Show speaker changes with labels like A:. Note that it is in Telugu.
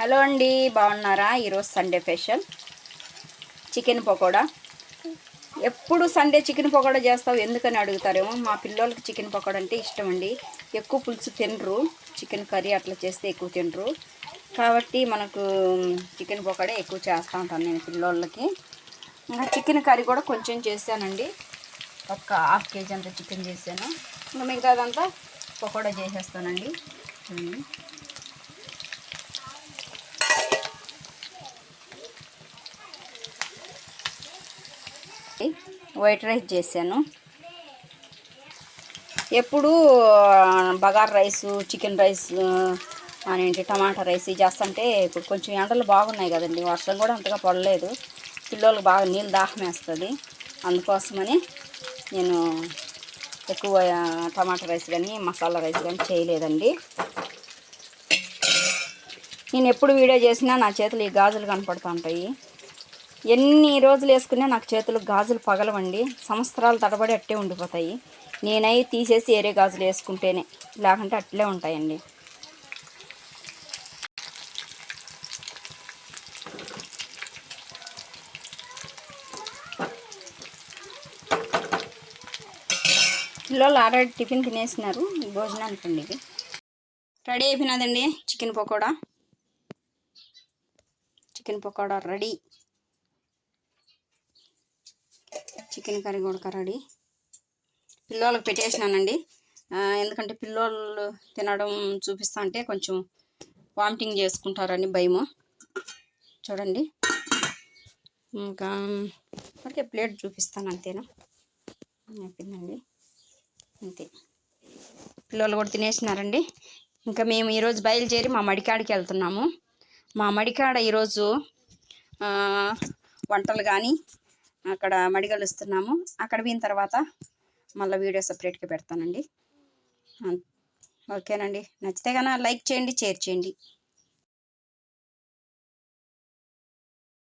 A: హలో అండి బాగున్నారా? ఈరోజు సండే స్పెషల్. చికెన్ పకోడా? ఎప్పుడు సండే చికెన్ పకోడా చేస్తావు? ఎందుకని అడుగుతారేమో? మా పిల్లలకి చికెన్ పకోడా అంటే ఇష్టం అండి. ఎక్కువ పులుసు తినరు. చికెన్ కర్రీ అట్లా చేస్తే ఎక్కువ తినరు. కాబట్టి మనకు చికెన్ పకోడా ఎక్కువ చేస్తూ ఉంటాను నేను పిల్లోళ్ళకి. ఇంకా చికెన్ కర్రీ కూడా కొంచెం చేశానండి. ఒక హాఫ్ కేజీ అంత చికెన్ చేశాను. ఇంకా మిగతాదంతా పకోడా చేసేస్తానండి. వైట్ రైస్ చేశాను. ఎప్పుడు బగార్ రైస్ చికెన్ రైస్ అనేంటి టమాటా రైస్ చేస్తుంటే ఇప్పుడు కొంచెం ఎండలు బాగున్నాయి కదండి. వర్షం కూడా అంతగా పడలేదు. పిల్లలకు బాగా నీళ్ళు దాహం వేస్తుంది. అందుకోసమని నేను ఎక్కువ టమాటా రైస్ కానీ మసాలా రైస్ కానీ చేయలేదండి. నేను ఎప్పుడు వీడియో చేసినా నా చేతులు ఈ గాజులు కనపడుతూ ఉంటాయి ఎన్ని రోజులు వేసుకున్నా నాకు చేతులు గాజులు పగలవండి. సంవత్సరాలు తడబడి అట్టే ఉండిపోతాయి. నేనై తీసేసి ఏరే గాజులు వేసుకుంటేనే. లేకుంటే అట్లే ఉంటాయండి. పిల్లలు ఆల్రెడీ టిఫిన్ తినేసినారు. భోజనానికి అండి ఇది. Ready అయిపోయినదండి. Chicken pakoda. Chicken pakoda ready. Chicken curry కూడా రెడీ. పిల్లలకు పెట్టేసినానండి. ఎందుకంటే పిల్లోళ్ళు తినడం చూపిస్తా అంటే కొంచెం వామిటింగ్ చేసుకుంటారని భయము. చూడండి. ఇంకా ఓకే ప్లేట్ చూపిస్తాను అంతేనా? అయిపోయిందండి. అంతే. పిల్లలు కూడా తినేసినారండి. ఇంకా మేము ఈరోజు బయలుదేరి మా మడికాడికి వెళ్తున్నాము. మా మడికాడ ఈరోజు వంటలు కానీ అక్కడ మడిగలుస్తున్నాము. అక్కడ పోయిన తర్వాత మళ్ళీ వీడియో సపరేట్గా పెడతానండి. ఓకేనండి. నచ్చితే కన్నా లైక్ చేయండి షేర్ చేయండి.